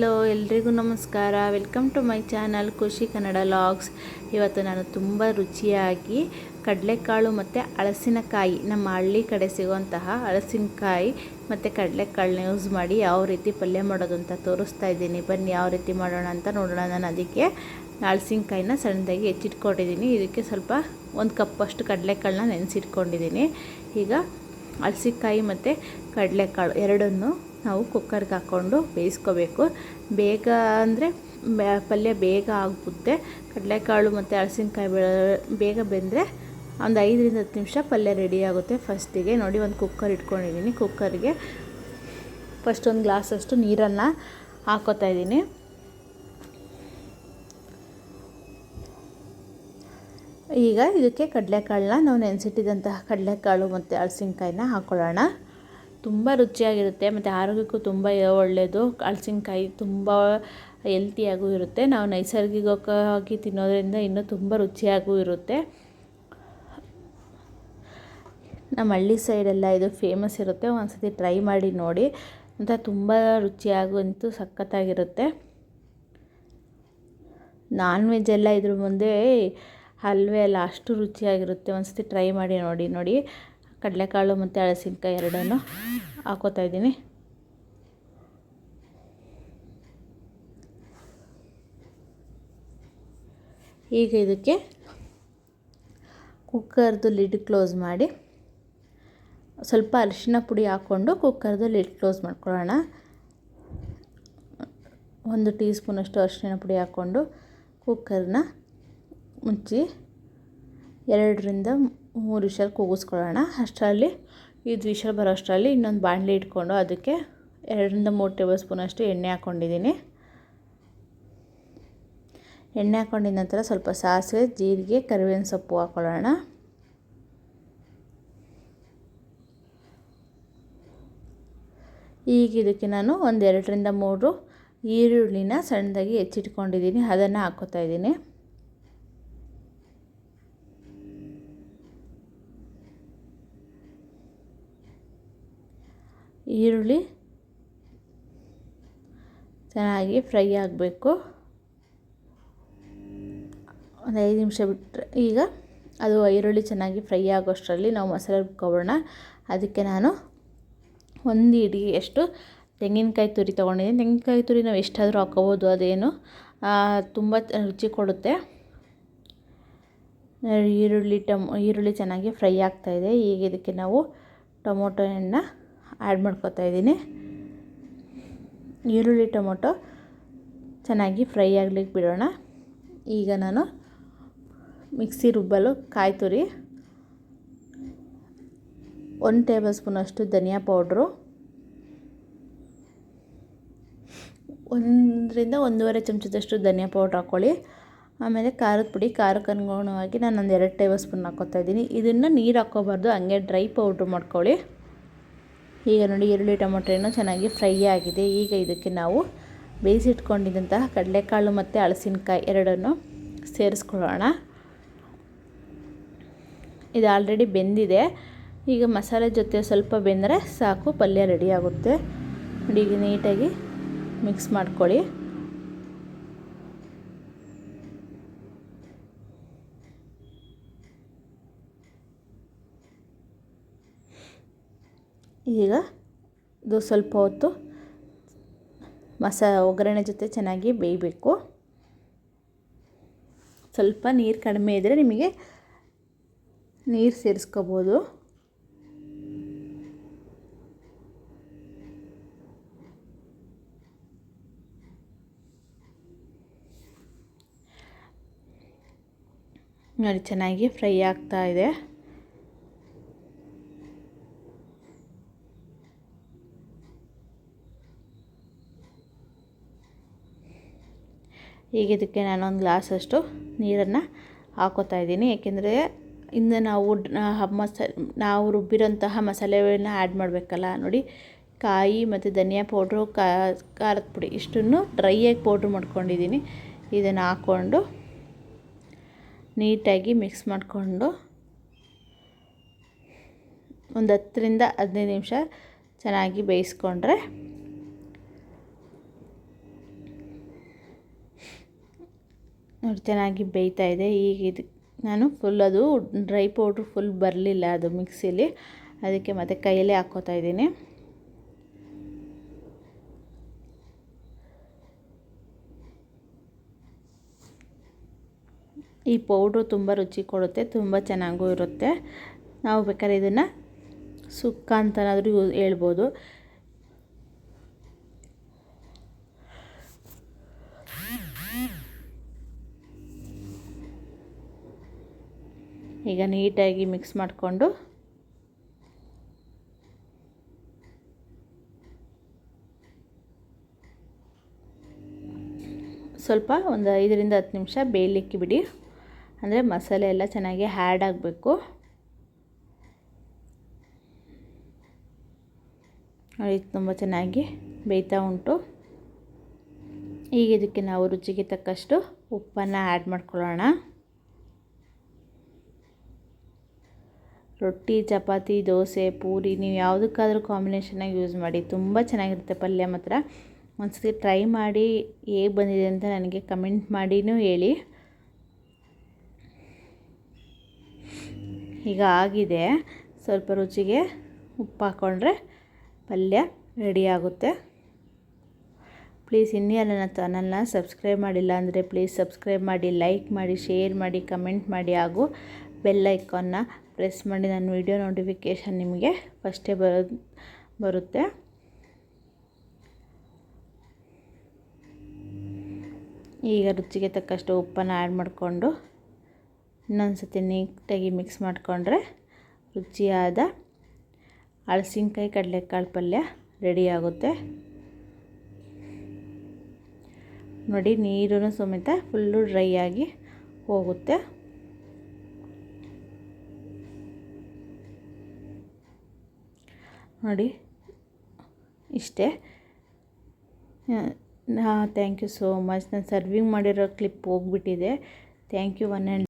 Hello, ಎಲ್ರಿಗೂ ನಮಸ್ಕಾರ. Welcome to my channel ಖುಷಿ ಕನ್ನಡ ಲಾಗ್ಸ್ ಇವತ್ತು ನಾನು ತುಂಬ ರುಚಿಯಾಗಿ ಕಡಲೆಕಾಳು ಮತ್ತು ಹಳಸಿನಕಾಯಿ ನಮ್ಮ ಹಳ್ಳಿ ಕಡೆ ಸಿಗುವಂತಹ ಹಳಸಿನಕಾಯಿ ಮತ್ತು ಕಡಲೆಕಾಳನ್ನ ಯೂಸ್ ಮಾಡಿ ಯಾವ ರೀತಿ ಪಲ್ಯ ಮಾಡೋದು ಅಂತ ತೋರಿಸ್ತಾ ಇದ್ದೀನಿ. ಬನ್ನಿ ಯಾವ ರೀತಿ ಮಾಡೋಣ ಅಂತ ನೋಡೋಣ. ನಾನು ಅದಕ್ಕೆ ಹಳಸಿನಕಾಯಿನ ಸಣ್ಣದಾಗಿ ಹೆಚ್ಚಿಟ್ಕೊಂಡಿದ್ದೀನಿ. ಇದಕ್ಕೆ ಸ್ವಲ್ಪ ಒಂದು ಕಪ್ಪಷ್ಟು ಕಡಲೆಕಾಳನ್ನ ನೆನೆಸಿಟ್ಕೊಂಡಿದ್ದೀನಿ. ಈಗ ಹಳಸಿಕಾಯಿ ಮತ್ತು ಕಡಲೆಕಾಳು ಎರಡನ್ನು ನಾವು ಕುಕ್ಕರ್ಗೆ ಹಾಕ್ಕೊಂಡು ಬೇಯಿಸ್ಕೋಬೇಕು. ಬೇಗ ಅಂದರೆ ಪಲ್ಯ ಬೇಗ ಆಗುತ್ತೆ ಕಡಲೆಕಾಳು ಮತ್ತು ಹಳಸಿನಕಾಯಿ ಬೇಗ ಬೆಂದರೆ ಒಂದು ಐದರಿಂದ ಹತ್ತು ನಿಮಿಷ ಪಲ್ಯ ರೆಡಿ ಆಗುತ್ತೆ ಫಸ್ಟಿಗೆ. ನೋಡಿ, ಒಂದು ಕುಕ್ಕರ್ ಇಟ್ಕೊಂಡಿದ್ದೀನಿ. ಕುಕ್ಕರ್ಗೆ ಫಸ್ಟ್ ಒಂದು ಗ್ಲಾಸಷ್ಟು ನೀರನ್ನು ಹಾಕೋತಾ ಇದ್ದೀನಿ. ಈಗ ಇದಕ್ಕೆ ಕಡಲೆಕಾಳನ್ನ ನಾವು ನೆನೆಸಿಟ್ಟಿದ್ದಂತಹ ಕಡಲೆಕಾಳು ಮತ್ತು ಹಳಸಿನಕಾಯಿನ ಹಾಕ್ಕೊಳ್ಳೋಣ ತುಂಬ ರುಚಿಯಾಗಿರುತ್ತೆ ಮತ್ತು ಆರೋಗ್ಯಕ್ಕೂ ತುಂಬ ಒಳ್ಳೆಯದು. ಹಲ್ಸಿನ್ಕಾಯಿ ತುಂಬ ಹೆಲ್ತಿಯಾಗೂ ಇರುತ್ತೆ. ನಾವು ನೈಸರ್ಗಿಕವಾಗಿ ತಿನ್ನೋದ್ರಿಂದ ಇನ್ನೂ ತುಂಬ ರುಚಿಯಾಗೂ ಇರುತ್ತೆ. ನಮ್ಮ ಹಳ್ಳಿ ಸೈಡೆಲ್ಲ ಇದು ಫೇಮಸ್ ಇರುತ್ತೆ. ಒಂದ್ಸತಿ ಟ್ರೈ ಮಾಡಿ ನೋಡಿ. ಅಂತ ತುಂಬ ರುಚಿಯಾಗುವಂತೂ ಸಖತ್ತಾಗಿರುತ್ತೆ. ನಾನ್ ವೆಜ್ ಎಲ್ಲ ಇದ್ರ ಮುಂದೆ ಹಲ್ವೆ ಎಲ್ಲ ಅಷ್ಟು ರುಚಿಯಾಗಿರುತ್ತೆ. ಒಂದ್ಸತಿ ಟ್ರೈ ಮಾಡಿ ನೋಡಿ ನೋಡಿ. ಕಡಲೆಕಾಳು ಮತ್ತು ಹಳಸಿನ್ಕಾಯಿ ಎರಡನ್ನು ಹಾಕೋತಾ ಇದ್ದೀನಿ. ಈಗ ಇದಕ್ಕೆ ಕುಕ್ಕರ್ದು ಲಿಡ್ ಕ್ಲೋಸ್ ಮಾಡಿ ಸ್ವಲ್ಪ ಅರಿಶಿನ ಪುಡಿ ಹಾಕ್ಕೊಂಡು ಕುಕ್ಕರ್ದು ಲಿಡ್ ಕ್ಲೋಸ್ ಮಾಡ್ಕೊಳ್ಳೋಣ. ಒಂದು ಟೀ ಸ್ಪೂನಷ್ಟು ಅರಿಶಿನ ಪುಡಿ ಹಾಕ್ಕೊಂಡು ಕುಕ್ಕರ್ನ ಮುಚ್ಚಿ ಎರಡರಿಂದ ಮೂರು ವಿಷಲ್ ಕೂಗಿಸ್ಕೊಳ್ಳೋಣ. ಅಷ್ಟರಲ್ಲಿ ಇದು ವಿಷಲ್ ಬರೋ ಅಷ್ಟರಲ್ಲಿ ಇನ್ನೊಂದು ಬಾಣಲೆ ಇಟ್ಕೊಂಡು ಅದಕ್ಕೆ ಎರಡರಿಂದ ಮೂರು ಟೇಬಲ್ ಸ್ಪೂನಷ್ಟು ಎಣ್ಣೆ ಹಾಕ್ಕೊಂಡಿದ್ದೀನಿ ಎಣ್ಣೆ ಹಾಕ್ಕೊಂಡಿದ ನಂತರ ಸ್ವಲ್ಪ ಸಾಸಿವೆ, ಜೀರಿಗೆ, ಕರಿಬೇವಿನ ಸೊಪ್ಪು ಹಾಕ್ಕೊಳ್ಳೋಣ ಈಗ ಇದಕ್ಕೆ ನಾನು ಒಂದು ಎರಡರಿಂದ ಮೂರು ಈರುಳ್ಳಿನ ಸಣ್ಣದಾಗಿ ಹೆಚ್ಚಿಟ್ಕೊಂಡಿದ್ದೀನಿ, ಅದನ್ನು ಹಾಕ್ಕೋತಾ ಇದ್ದೀನಿ. ಈರುಳ್ಳಿ ಚೆನ್ನಾಗಿ ಫ್ರೈ ಆಗಬೇಕು. ಒಂದು ಐದು ನಿಮಿಷ ಬಿಟ್ಟರೆ ಈಗ ಅದು ಈರುಳ್ಳಿ ಚೆನ್ನಾಗಿ ಫ್ರೈ ಆಗೋಷ್ಟರಲ್ಲಿ ನಾವು ಮಸಾಲೆ ರುಬ್ಕೊಬೋಣ ಅದಕ್ಕೆ ನಾನು ಒಂದು ಎಷ್ಟು ತೆಂಗಿನಕಾಯಿ ತುರಿ ತೊಗೊಂಡಿದ್ದೀನಿ. ತೆಂಗಿನಕಾಯಿ ತುರಿ ನಾವು ಎಷ್ಟಾದರೂ ಹಾಕೋಬೋದು ಅದೇನು ತುಂಬ ರುಚಿ ಕೊಡುತ್ತೆ. ಈರುಳ್ಳಿ ಟಮ್, ಈರುಳ್ಳಿ ಚೆನ್ನಾಗಿ ಫ್ರೈ ಆಗ್ತಾಯಿದೆ ಈಗ ಇದಕ್ಕೆ ನಾವು ಟೊಮೊಟೊ ಹಣ್ಣನ್ನ ಆ್ಯಡ್ ಮಾಡ್ಕೊತಾ ಇದ್ದೀನಿ. ಈರುಳ್ಳಿ ಟೊಮೊಟೊ ಚೆನ್ನಾಗಿ ಫ್ರೈ ಆಗ್ಲಿಕ್ಕೆ ಬಿಡೋಣ. ಈಗ ನಾನು ಮಿಕ್ಸಿ ರುಬ್ಬಲು ಕಾಯಿ ತುರಿ, ಒಂದು ಟೇಬಲ್ ಸ್ಪೂನಷ್ಟು ಧನಿಯಾ ಪೌಡ್ರು, ಒಂದರಿಂದ ಒಂದೂವರೆ ಚಮಚದಷ್ಟು ಧನಿಯಾ ಪೌಡ್ರ್ ಹಾಕ್ಕೊಳ್ಳಿ. ಆಮೇಲೆ ಖಾರದ ಪುಡಿ, ಖಾರಕ್ಕೆ ಅನುಗುಣವಾಗಿ ನಾನು ಒಂದು ಎರಡು ಟೇಬಲ್ ಸ್ಪೂನ್ ಹಾಕ್ಕೊತಾ ಇದ್ದೀನಿ. ಇದನ್ನು ನೀರು ಹಾಕ್ಕೋಬಾರ್ದು, ಹಂಗೆ ಡ್ರೈ ಪೌಡ್ರ್ ಮಾಡ್ಕೊಳ್ಳಿ. ಈಗ ನೋಡಿ ಈರುಳ್ಳಿ ಟೊಮೊಟೊ ಹಣ್ಣು ಚೆನ್ನಾಗಿ ಫ್ರೈ ಆಗಿದೆ. ಈಗ ಇದಕ್ಕೆ ನಾವು ಬೇಯಿಸಿಟ್ಕೊಂಡಿದ್ದಂತಹ ಕಡಲೆಕಾಳು ಮತ್ತು ಹಳಸಿನಕಾಯಿ ಎರಡನ್ನು ಸೇರಿಸ್ಕೊಳ್ಳೋಣ. ಇದು ಆಲ್ರೆಡಿ ಬೆಂದಿದೆ. ಈಗ ಮಸಾಲೆ ಜೊತೆ ಸ್ವಲ್ಪ ಬೆಂದರೆ ಸಾಕು, ಪಲ್ಯ ರೆಡಿ ಆಗುತ್ತೆ. ನೋಡಿ ಈಗ ನೀಟಾಗಿ ಮಿಕ್ಸ್ ಮಾಡ್ಕೊಳ್ಳಿ. ಈಗ ಇದು ಸ್ವಲ್ಪ ಹೊತ್ತು ಮಸಾ ಒಗ್ಗರಣೆ ಜೊತೆ ಚೆನ್ನಾಗಿ ಬೇಯಬೇಕು. ಸ್ವಲ್ಪ ನೀರು ಕಡಿಮೆ ಇದ್ದರೆ ನಿಮಗೆ ನೀರು ಸೇರಿಸ್ಕೋಬೋದು. ನೋಡಿ ಚೆನ್ನಾಗಿ ಫ್ರೈ ಆಗ್ತಾ ಇದೆ. ಈಗ ಇದಕ್ಕೆ ನಾನೊಂದು ಗ್ಲಾಸಷ್ಟು ನೀರನ್ನು ಹಾಕೋತಾ ಇದ್ದೀನಿ. ಏಕೆಂದರೆ ಇನ್ನು ನಾವು ಮಸ ನಾವು ರುಬ್ಬಿರೋಂತಹ ಮಸಾಲೆಗಳನ್ನ ಆ್ಯಡ್ ಮಾಡಬೇಕಲ್ಲ. ನೋಡಿ, ಕಾಯಿ ಮತ್ತು ಧನಿಯಾ ಪೌಡ್ರು ಖಾರದ ಪುಡಿ ಇಷ್ಟನ್ನು ಡ್ರೈಯಾಗಿ ಪೌಡ್ರ್ ಮಾಡ್ಕೊಂಡಿದ್ದೀನಿ. ಇದನ್ನು ಹಾಕ್ಕೊಂಡು ನೀಟಾಗಿ ಮಿಕ್ಸ್ ಮಾಡಿಕೊಂಡು ಒಂದು ಹತ್ತರಿಂದ ಹದಿನೈದು ನಿಮಿಷ ಚೆನ್ನಾಗಿ ಬೇಯಿಸ್ಕೊಂಡ್ರೆ ನೋಡಿ ಚೆನ್ನಾಗಿ ಬೇಯ್ತಾ ಇದೆ. ಈಗ ಇದು ನಾನು ಫುಲ್ ಅದು ಡ್ರೈ ಪೌಡ್ರ್ ಫುಲ್ ಬರಲಿಲ್ಲ ಅದು ಮಿಕ್ಸಿಲಿ ಅದಕ್ಕೆ ಮತ್ತೆ ಕೈಯಲ್ಲೇ ಹಾಕೋತಾ ಇದ್ದೀನಿ. ಈ ಪೌಡ್ರು ತುಂಬ ರುಚಿ ಕೊಡುತ್ತೆ, ತುಂಬ ಚೆನ್ನಾಗೂ ಇರುತ್ತೆ. ನಾವು ಬೇಕಾದ್ರೆ ಇದನ್ನು ಸುಕ್ಕ ಅಂತನಾದರೂ ಹೇಳ್ಬೋದು. ಈಗ ನೀಟಾಗಿ ಮಿಕ್ಸ್ ಮಾಡಿಕೊಂಡು ಸ್ವಲ್ಪ ಒಂದು ಐದರಿಂದ ಹತ್ತು ನಿಮಿಷ ಬೇಯಲಿಕ್ಕೆ ಬಿಡಿ. ಅಂದರೆ ಮಸಾಲೆ ಎಲ್ಲ ಚೆನ್ನಾಗಿ ಹ್ಯಾಡ್ ಆಗಬೇಕು. ತುಂಬ ಚೆನ್ನಾಗಿ ಬೇಯ್ತಾ ಉಂಟು. ಈಗ ಇದಕ್ಕೆ ನಾವು ರುಚಿಗೆ ತಕ್ಕಷ್ಟು ಉಪ್ಪನ್ನು ಆ್ಯಡ್ ಮಾಡ್ಕೊಳ್ಳೋಣ. ರೊಟ್ಟಿ, ಚಪಾತಿ, ದೋಸೆ, ಪೂರಿ, ನೀವು ಯಾವುದಕ್ಕಾದರೂ ಕಾಂಬಿನೇಷನಾಗಿ ಯೂಸ್ ಮಾಡಿ, ತುಂಬ ಚೆನ್ನಾಗಿರುತ್ತೆ ಪಲ್ಯ ಮಾತ್ರ. ಒಂದ್ಸತಿ ಟ್ರೈ ಮಾಡಿ ಹೇಗೆ ಬಂದಿದೆ ಅಂತ ನನಗೆ ಕಮೆಂಟ್ ಮಾಡಿನೂ ಹೇಳಿ. ಈಗ ಆಗಿದೆ. ಸ್ವಲ್ಪ ರುಚಿಗೆ ಉಪ್ಪು ಹಾಕ್ಕೊಂಡ್ರೆ ಪಲ್ಯ ರೆಡಿ ಆಗುತ್ತೆ. ಪ್ಲೀಸ್ ಇನ್ನೂ ನನ್ನ ಚಾನಲ್ನ ಸಬ್ಸ್ಕ್ರೈಬ್ ಮಾಡಿಲ್ಲ ಅಂದರೆ ಪ್ಲೀಸ್ ಸಬ್ಸ್ಕ್ರೈಬ್ ಮಾಡಿ ಲೈಕ್ ಮಾಡಿ ಶೇರ್ ಮಾಡಿ ಕಮೆಂಟ್ ಮಾಡಿ ಹಾಗೂ ಬೆಲ್ ಐಕಾನ್ನ ಪ್ರೆಸ್ ಮಾಡಿ ನನ್ನ ವಿಡಿಯೋ ನೋಟಿಫಿಕೇಷನ್ ನಿಮಗೆ ಫಸ್ಟೇ ಬರೋ ಬರುತ್ತೆ. ಈಗ ರುಚಿಗೆ ತಕ್ಕಷ್ಟು ಉಪ್ಪನ್ನು ಆ್ಯಡ್ ಮಾಡಿಕೊಂಡು ಇನ್ನೊಂದು ಸತಿ ನೀಟಾಗಿ ಮಿಕ್ಸ್ ಮಾಡಿಕೊಂಡ್ರೆ ರುಚಿಯಾದ ಹಳಸಿನ್ಕಾಯಿ ಕಡಲೆಕಾಳು ಪಲ್ಯ ರೆಡಿ ಆಗುತ್ತೆ. ನೋಡಿ ನೀರು ಸಮೇತ ಫುಲ್ಲು ಡ್ರೈ ಆಗಿ ಹೋಗುತ್ತೆ. ನೋಡಿ. ಇಷ್ಟೇ. ಥ್ಯಾಂಕ್ ಯು ಸೋ ಮಚ್ ನಾನು ಸರ್ವಿಂಗ್ ಮಾಡಿರೋ ಕ್ಲಿಪ್ ಹೋಗ್ಬಿಟ್ಟಿದೆ. Thank you one and